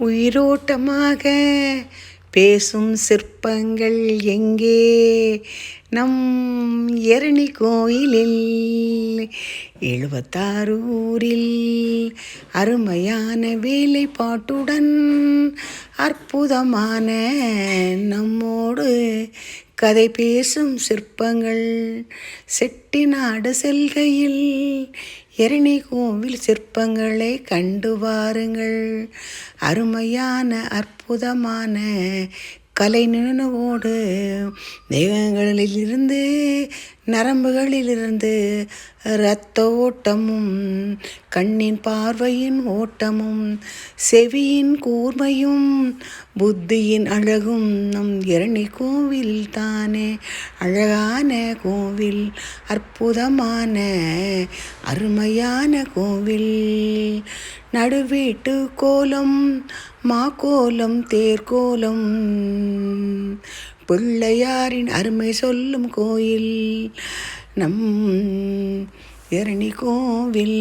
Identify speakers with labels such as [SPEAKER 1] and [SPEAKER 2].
[SPEAKER 1] உயிரோட்டமாக பேசும் சிற்பங்கள் எங்கே? நம் எரணி கோயிலில் எழுபத்தாரூரில் அருமையான வேலைப்பாட்டுடன் அற்புதமான நம்மோடு கதை பேசும் சிற்பங்கள் செட்டிநாடு செல்கையில் எரணி கோவில் சிற்பங்களை கண்டு வாருங்கள். அருமையான அற்புதமான கலை நினைவோடு தேகங்களிலிருந்து நரம்புகளிலிருந்து இரத்த ஓட்டமும் கண்ணின் பார்வையின் ஓட்டமும் செவியின் கூர்மையும் புத்தியின் அழகும் நம் இரணி கோவில் தானே அழகான கோவில் அற்புதமான அருமையான கோவில். நடுவீட்டு கோலம் மாக்கோலம் தேர்கோலம் பிள்ளையாரின் அருமை சொல்லும் கோயில் நம் எரணி கோவில்.